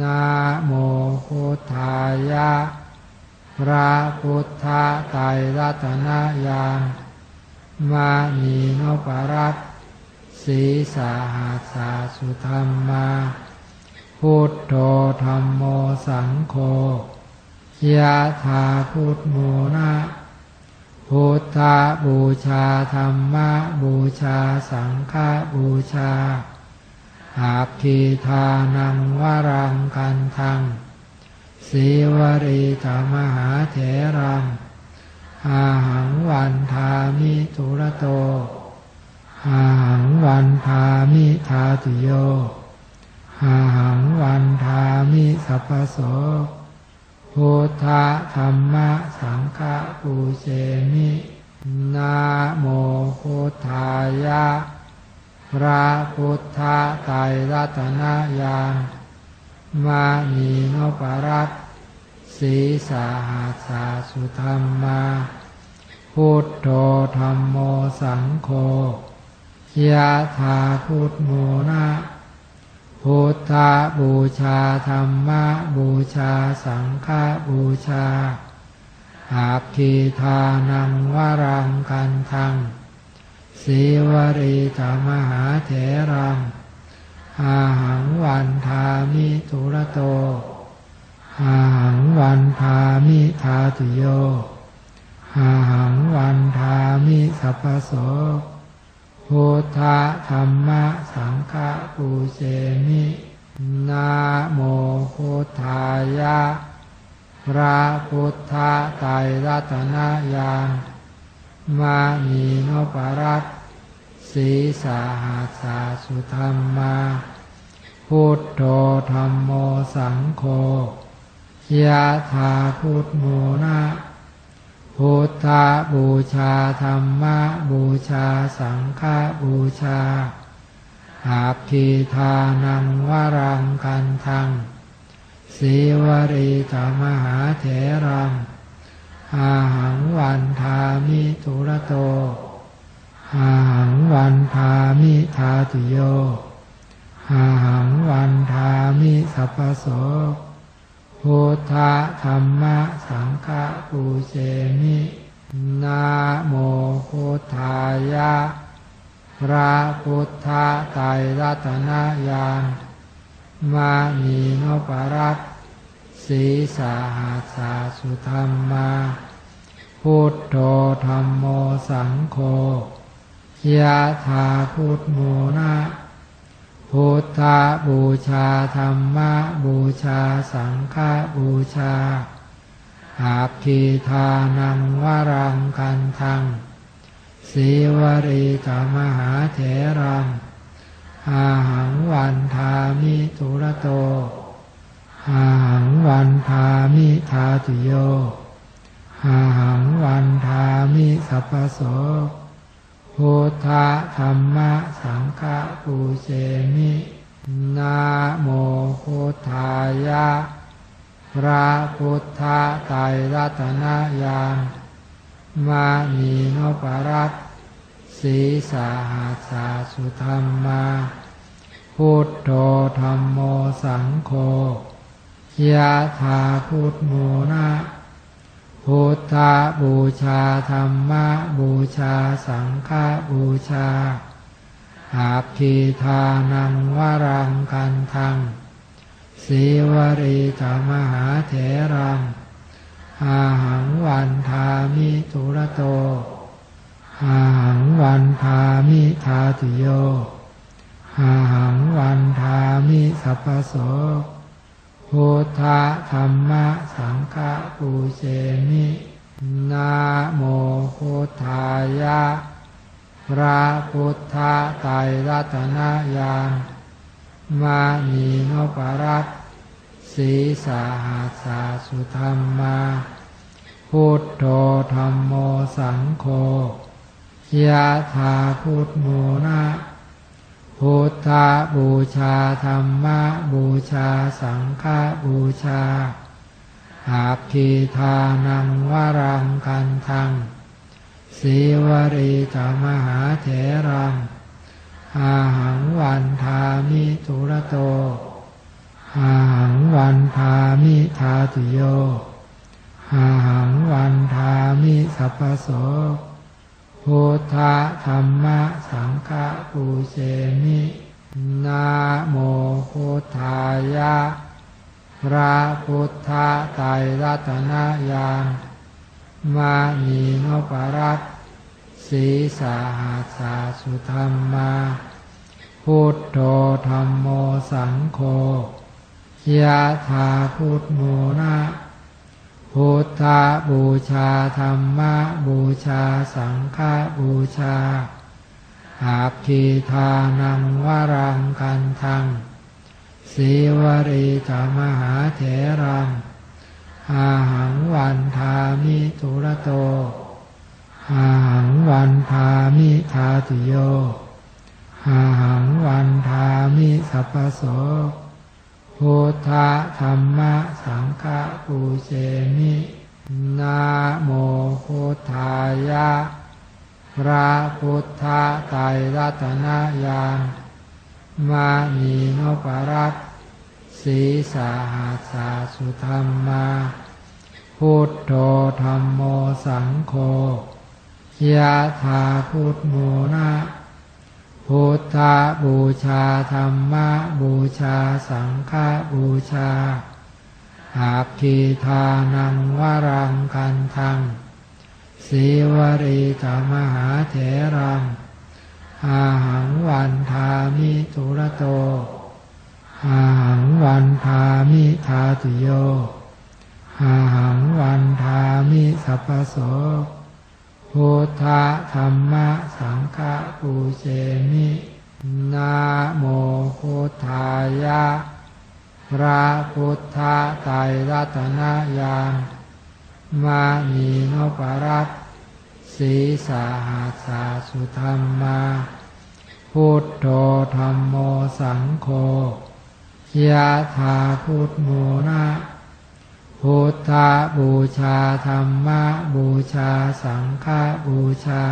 นะโมพุทธายะ พระพุทธไตรรัตนญาณมานีนปรัตสีสาหัสาสุธรรมา พุทโธธรรมโมสังโฆยะถาพุทโมนะพุทธบูชาธรรมบูชาสังฆบูชา อาคีทานังวรังกันทังสีวรีธรรมหาเถรังอาหังวันทามิทุระโตอาหังวันทามิทาตุโยอาหังวันทามิสัพพโสพุทธธรรมะสังฆปูเชมินาโมพุทธายะ พระพุทธไตรรัตนญาณมานีนปรัตสีสาหัสาสุธรรมา พุทโธธรรมโมสังโฆยะถาพุทโมนะพุทธบูชาธรรมะบูชาสังฆบูชาอาคีทานังวรังกันทัง สีวรีธรรมหาเถรังอาหังวันทามิทุระโตอาหังวันทามิทาตุโยอาหังวันทามิสัพพโสพุทธธรรมะสังฆปูเชมินาโมพุทธายะพระพุทธไตรรัตนญา มานีนปรัตสีสาหัสาสุธรรมา พุทโธธรรมโมสังโฆยะถาพุทโมนะพุทธบูชาธรรมะบูชาสังฆบูชาอาคีทานังวรังกันทังสีวรีธรรมหาเถรัง อาหังวันทามิทุระโต อาหังวันทามิทาตุโย อาหังวันทามิสัพพโสพุทธธรรมะสังฆปูเชมินาโมพุทธายะ พระพุทธไตรรัตนญาณมานีนปรัต สีสาหัสาสุธรรมาพุทโธธรรมโมสังโฆยะถาพุทโมนะพุทธบูชาธรรมะบูชาสังฆบูชาอาคีทานังวรังกันทังสีวรีธรรมหาเถรังอาหังวันทามิทุระโต อาหังวันทามิทาตุโยอาหังวันทามิสัพพโสพุทธธรรมะสังฆะปูเชมินาโมพุทธายะ พระพุทธไตรรัตนญาณมานีนปรัตสีสาหัสาสุธรรมา พุทโธธรรมโมสังโฆ ยะถาพุทโมนะพุทธบูชาธรรมบูชาสังฆบูชาอาคีทานังวรังกันทังสีวรีธรรมหาเถรัง อาหังวันทามิทุระโต อาหังวันทามิทาตุโย อาหังวันทามิสัพพโส พุทธธรรมสังฆปูเชมินาโมพุทธายะ พระพุทธไตรรัตนาญาณมานีนปรัตสีสาหัสาสุธรรมา พุทโธธรรมโมสังโฆยะถาพุทโมนะ พุทธบูชาธรรมบูชาสังฆบูชาอาคีทานังวรังกันทังสีวรีธรรมหาเถรังอาหังวันทามิทุระโตออาหังวันทามิทาตุโยอาหังวันทามิสัพพโส พุทธธรรมะสังฆปูเชมินาโมพุทธายะ พระพุทธไตรรัตนญาณมานีนปรัตสีสาหัสาสุธรรมา พุทโธธรรมโมสังโฆยะถาพุทโมนะ พุทธบูชาธรรมบูชาสังฆบูชาอาคีทานังวรังกันทังสีวรีจามหาเถรัง อาหังวันทามิทุระโต อาหังวันทามิทาตุโย อาหังวันทามิสัพพโส พุทธธรรมสังฆปูเชมินาโมพุทธายะ พระพุทธไตรรัตนญาณมานีนปรัตสีสาหัสาสุธรรมาพุทโธธรรมโมสังโฆยะถาพุทโมนะ พุทธบูชาธรรมบูชาสังฆบูชาอาคีทานังวรังกันทังสีวรีจามหาเถรังอาหังวันทามิทุระโตอาหังวันทามิทาตุโยอาหังวันทามิสัพพโส พุทธธรรมสังฆปูเชมินาโมพุทธายะ พระพุทธไตรรัตนญาณมานีนปรัตสีสาหัสาสุธรรมา พุทโธธรรมโมสังโฆยะถาพุทโมนะ พุทธบูชาธรรมบูชาสังฆบูชา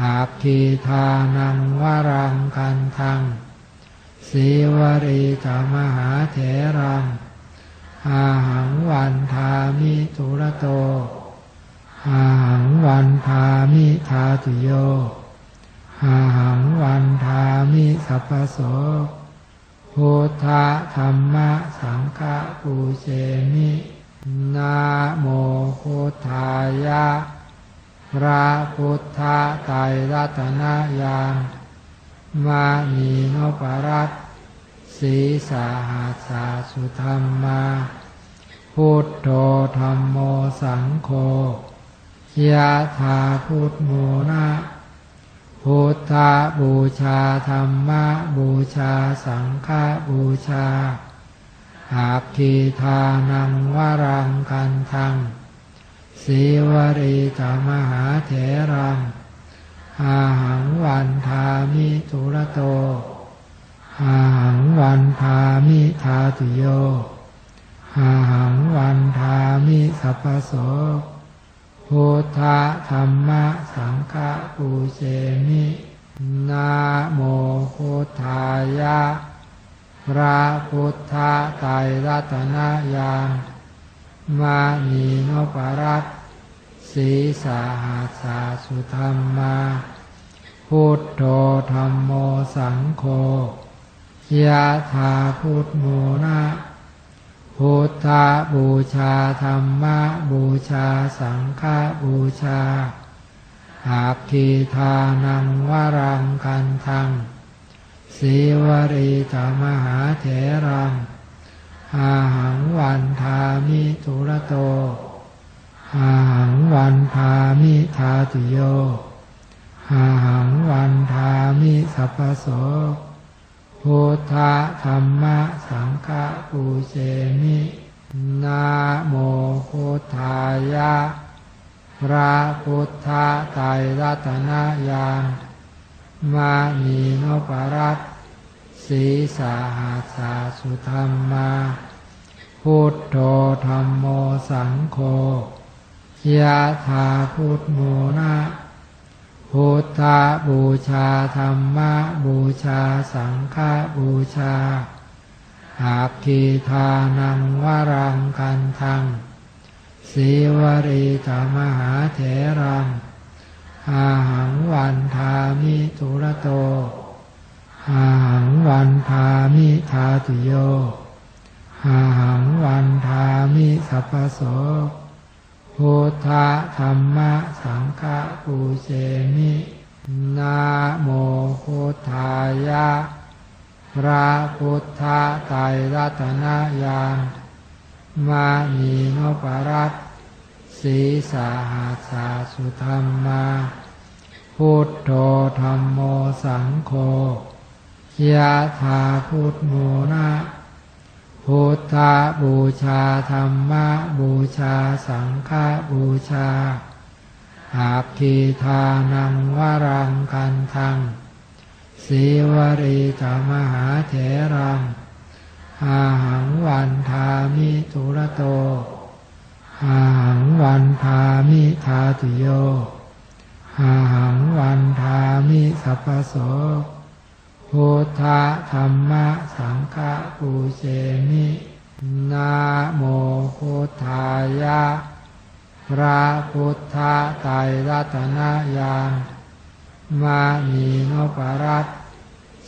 อาคีทานังวรังกันทังสีวรีจามหาเถรัง อาหังวันทามิทุระโต อาหังวันทามิทาตุโย อาหังวันทามิสัพพโส พุทธธรรมสังฆปูเชมินาโมพุทธายะ พระพุทธไตรรัตนญาณมานีนปรัตสีสาหัสาสุธรรมา พุทโธธรรมโมสังโฆยะถาพุทโมนะ พุทธบูชาธรรมบูชาสังฆบูชาอาคีทานังวรังกันทังสีวรีจามหาเถรังอาหังวันทามิทุระโตอาหังวันทามิทาตุโยอาหังวันทามิสัพพโส พุทธธรรมสังฆปูเชมินาโมพุทธายะ พระพุทธไตรรัตนญาณมานีนปรัตสีสาหัสาสุธรรมา พุทโธธรรมโมสังโฆยะถาพุทโมนะ พุทธบูชาธรรมบูชาสังฆบูชาอาคีทานังวรังกันทังสีวรีจามหาเถรังอาหังวันทามิทุระโตอาหังวันทามิทาตุโยอาหังวันทามิสัพพโส พุทธธรรมสังฆปูเชมินาโมพุทธายะพระพุทธไตรรัตนญาณมานีนปรัตสีสาหัสาสุธรรมา พุทโธธรรมโมสังโฆยะถาพุทโมนะ พุทธบูชาธรรมบูชาสังฆบูชาอาคีทานังวรังกันทังสีวรีตมหาเถรังอาหังวันทามิทุระโตอาหังวันทามิทาตุโยอาหังวันทามิสัพพโส พุทธธรรมะสังฆปูเชมินาโมพุทธายะพระพุทธไตรรัตนญาณมานีนปรัตสีสาหาสาสุธรรมาพุทโธธรรมโมสังโฆยะธาพุทโมนะ พุทธบูชาธรรมบูชาสังฆบูชาอาคีทานังวรังกันทังสีวรีจามหาเถรังอาหังวันทามิทุระโตอาหังวันทามิทาตุโยอาหังวันทามิสัพพโส พุทธธรรมะสังฆปูเชมินาโมพุทธายะพระพุทธไตรรัตนญาณมานีนปรัต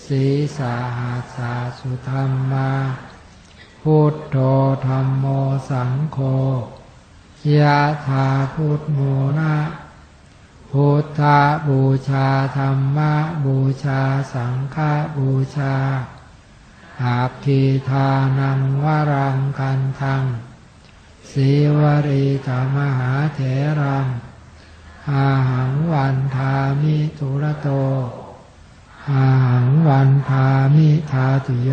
สีสาหาสาสุธรรมา พุทโธธรรมโมสังโฆยะธาพุทโมนะ พุทธบูชาธรรมบูชาสังฆบูชาอาคีทานังวรังกันทังสีวรีตมหาเถรังอาหังวันทามิทุระโต อาหังวันทามิทาตุโย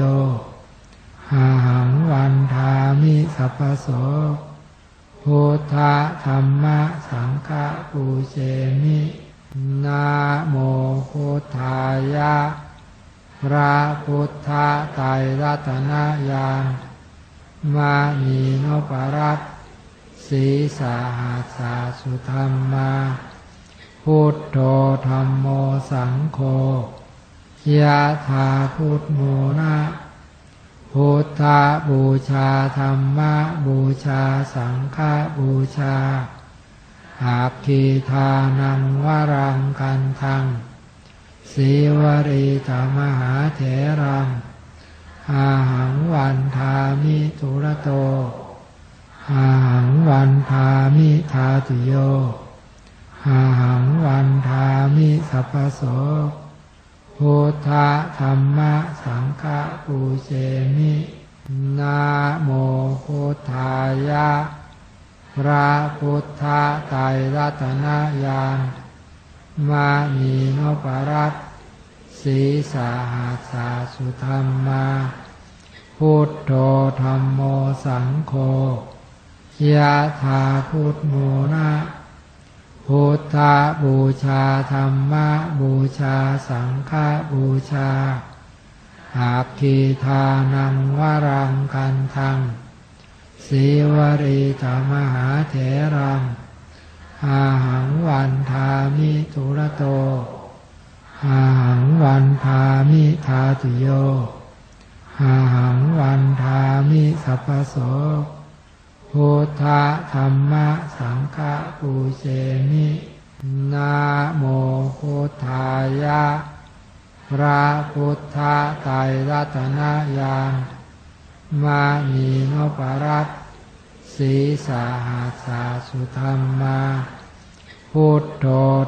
อาหังวันทามิสัพพโส พุทธธรรมสังฆปูเชมินาโมพุทธายะ พระพุทธไตรรัตนญาณมานีนปรัตสีสาหาสาสุธรรมา พุทโธธรรมโมสังโฆยะธาพุทโมนะ พุทธบูชาธรรมบูชาสังฆบูชาอาคีทานังวรังกันทังสีวรีจามหาเถรังอาหังวันทามิทุระโตอาหังวันทามิทาตุโยอาหังวันทามิสัพพโส พุทธธรรมสังฆปูเชมินาโมพุทธายะ พระพุทธไตรรัตนาญาณมานีนปรัตสีสาหาสาสุธรรมา พุทโธธรรมโมสังโฆยะธาพุทโมนะ พุทธบูชาธรรมบูชาสังฆบูชาอาคีทานังวรังกันทังสีวรีตมหาเถรังอาหังวันทามิทุระโตอาหังวันทามิทาตุโยอาหังวันทามิสัพพโส พุทธธรรมสังฆปูเชมินาโมพุทธายะพระพุทธไตรรัตนญาณมานีนปรัตสีสาหาสาสุธรรมา พุทโธ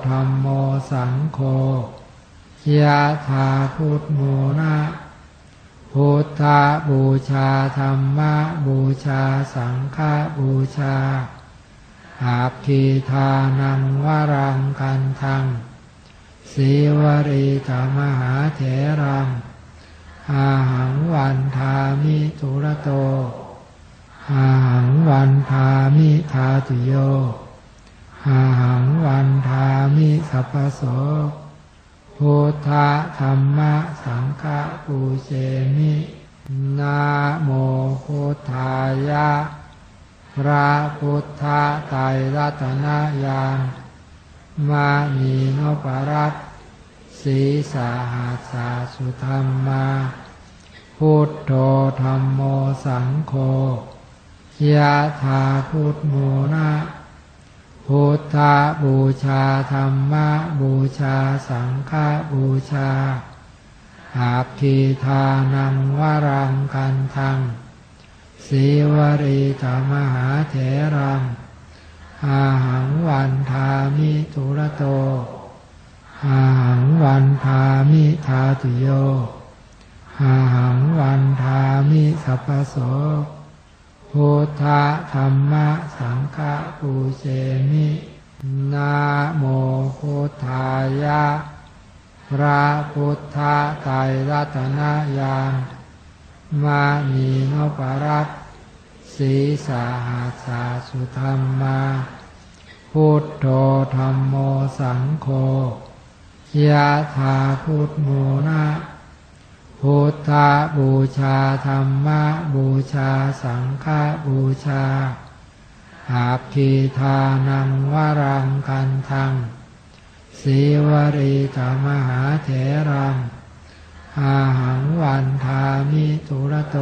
ธรรมโมสังโฆยะธาพุทโมนะ พุทธบูชาธรรมบูชาสังฆบูชาอาคีทานังวรังกันทังสีวรีตมหาเถรัง อาหังวันทามิทุระโต อาหังวันทามิทาตุโย อาหังวันทามิสัพพโส พุทธธรรมสังฆปูเชมินาโมพุทธายะ พระพุทธไตรรัตนาญาณมานีนปรัตสีสาหาสาสุธรรมา พุทโธธรรมโมสังโฆยะถาพุทโมนะ พุทธบูชาธรรมบูชาสังฆบูชาอาคีทานังวรังกันทังสีวรีจามหาเถรังอาหังวันทามิทุระโตอาหังวันทามิทาตุโยอาหังวันทามิสัพพโส พุทธธรรมสังฆปูเชมินะโมพุทธายะ พระพุทธไตรรัตนญาณมานีนปรัตสีสาหัสาสุธรรมา พุทโธธรรมโมสังโฆยะถาพุทโมนะ พุทธบูชาธรรมบูชาสังฆบูชาอาคีทานังวรังกันทังสีวรีกามหาเถรัง อาหังวันทามิทุระโต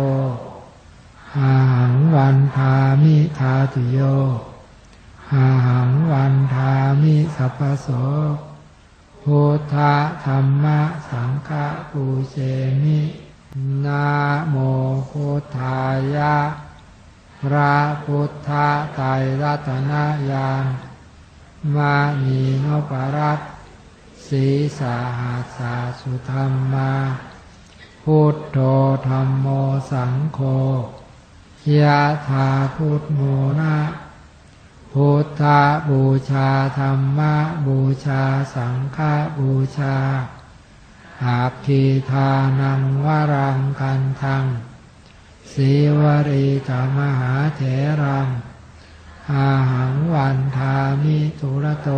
อาหังวันทามิทาตุโย อาหังวันทามิสัพพโส พุทธธรรมสังฆปูเชมินะโมพุทธายะ พระพุทธไตรรัตนญาณมานีนปรัตสีสาหัสาสุธรรมา พุทโธธรรมโมสังโฆยะถาพุทโมนะ พุทธบูชาธรรมบูชาสังฆบูชาอาคีทานังวรังกันทังสีวรีจามหาเถรัง อาหังวันทามิทุระโต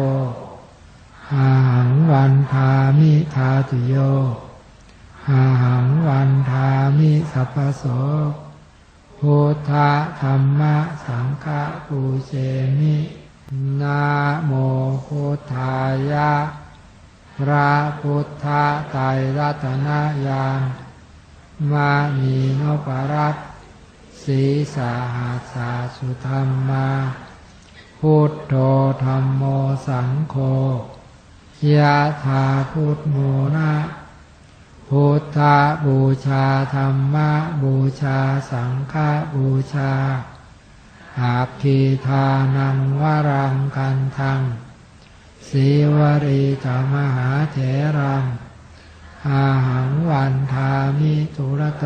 อาหังวันทามิทาตุโย อาหังวันทามิสัพพโส พุทธธรรมสังฆปูเชมินะโมพุทธายะ พระพุทธไตรรัตนญาณมานีนปรัตสีสาหัสาสุธรรมา พุทโธธรรมโมสังโฆยะถาพุทโมนะ พุทธบูชาธรรมบูชาสังฆบูชาอาคีทานังวรังกันทังสีวรีจามหาเถรัง อาหังวันทามิทุระโต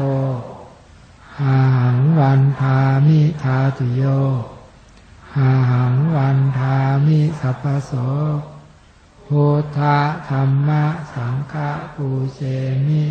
อาหังวันทามิทาตุโย อาหังวันทามิสัพพโส พุทธธรรมสังฆปูเชมิ